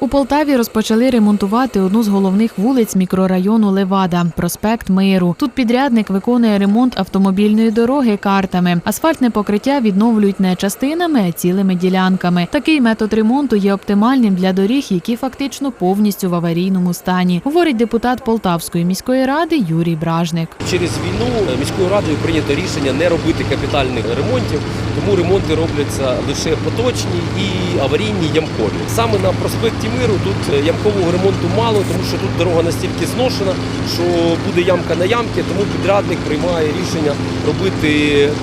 У Полтаві розпочали ремонтувати одну з головних вулиць мікрорайону Левада проспект Миру. Тут підрядник виконує ремонт автомобільної дороги картами. Асфальтне покриття відновлюють не частинами, а цілими ділянками. Такий метод ремонту є оптимальним для доріг, які фактично повністю в аварійному стані, говорить депутат Полтавської міської ради Юрій Бражник. Через війну міською радою прийнято рішення не робити капітальних ремонтів, тому ремонти робляться лише поточні і аварійні ямкові. Саме на проспекті Миру тут е, ямкового ремонту мало, тому що тут дорога настільки зношена, що буде ямка на ямки, тому підрядник приймає рішення робити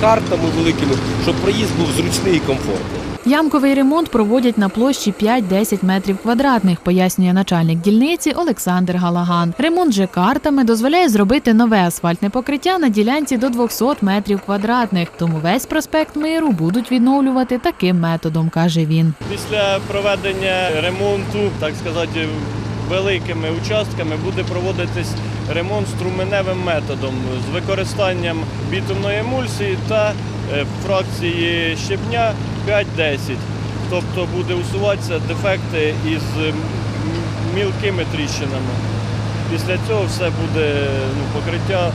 картами великими, щоб проїзд був зручний і комфортний. Ямковий ремонт проводять на площі 5-10 метрів квадратних, пояснює начальник дільниці Олександр Галаган. Ремонт же картами дозволяє зробити нове асфальтне покриття на ділянці до 200 метрів квадратних. Тому весь проспект Миру будуть відновлювати таким методом, каже він. Після проведення ремонту, так сказати, великими участками буде проводитись ремонт струменевим методом з використанням бітумної емульсії та е, фракції щебня 5-10. Тобто буде усуватися дефекти із мілкими тріщинами. Після цього все буде ну, покриття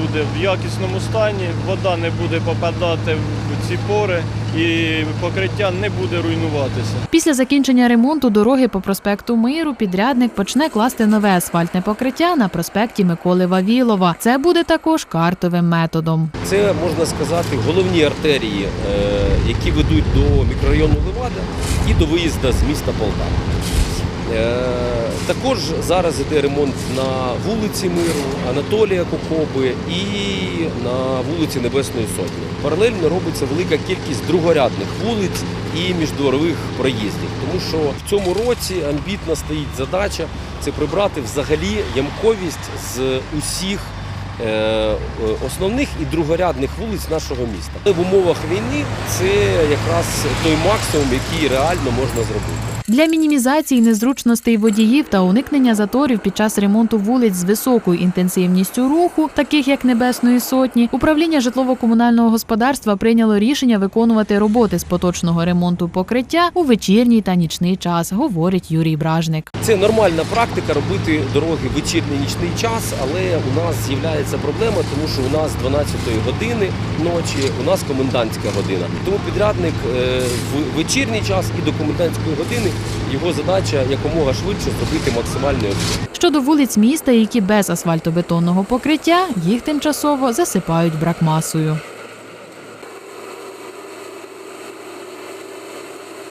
буде в якісному стані, вода не буде попадати в ці пори і покриття не буде руйнуватися. Після закінчення ремонту дороги по проспекту Миру підрядник почне класти нове асфальтне покриття на проспекті Миколи Вавілова. Це буде також картовим методом. Це можна сказати головні артерії, е, які ведуть до мікрорайону Левада і до виїзду з міста Полтава. Також зараз іде ремонт на вулиці Миру, Анатолія Кокоби і на вулиці Небесної Сотні. Паралельно робиться велика кількість другорядних вулиць і міждворових проїздів, тому що в цьому році амбітна стоїть задача це прибрати взагалі ямковість з усіх е, е, основних і другорядних вулиць нашого міста. В умовах війни це якраз той максимум, який реально можна зробити. Для мінімізації незручностей водіїв та уникнення заторів під час ремонту вулиць з високою інтенсивністю руху, таких як Небесної Сотні, управління житлово-комунального господарства прийняло рішення виконувати роботи з поточного ремонту покриття у вечірній та нічний час, говорить Юрій Бражник. Це нормальна практика робити дороги вечірній нічний час, але у нас з'являється проблема, тому що у нас 12 години ночі, у нас комендантська година. Тому підрядник е, в вечірній час і до комендантської години його задача якомога швидше зробити максимальний об'єм. Щодо вулиць міста, які без асфальтобетонного покриття, їх тимчасово засипають бракмасою.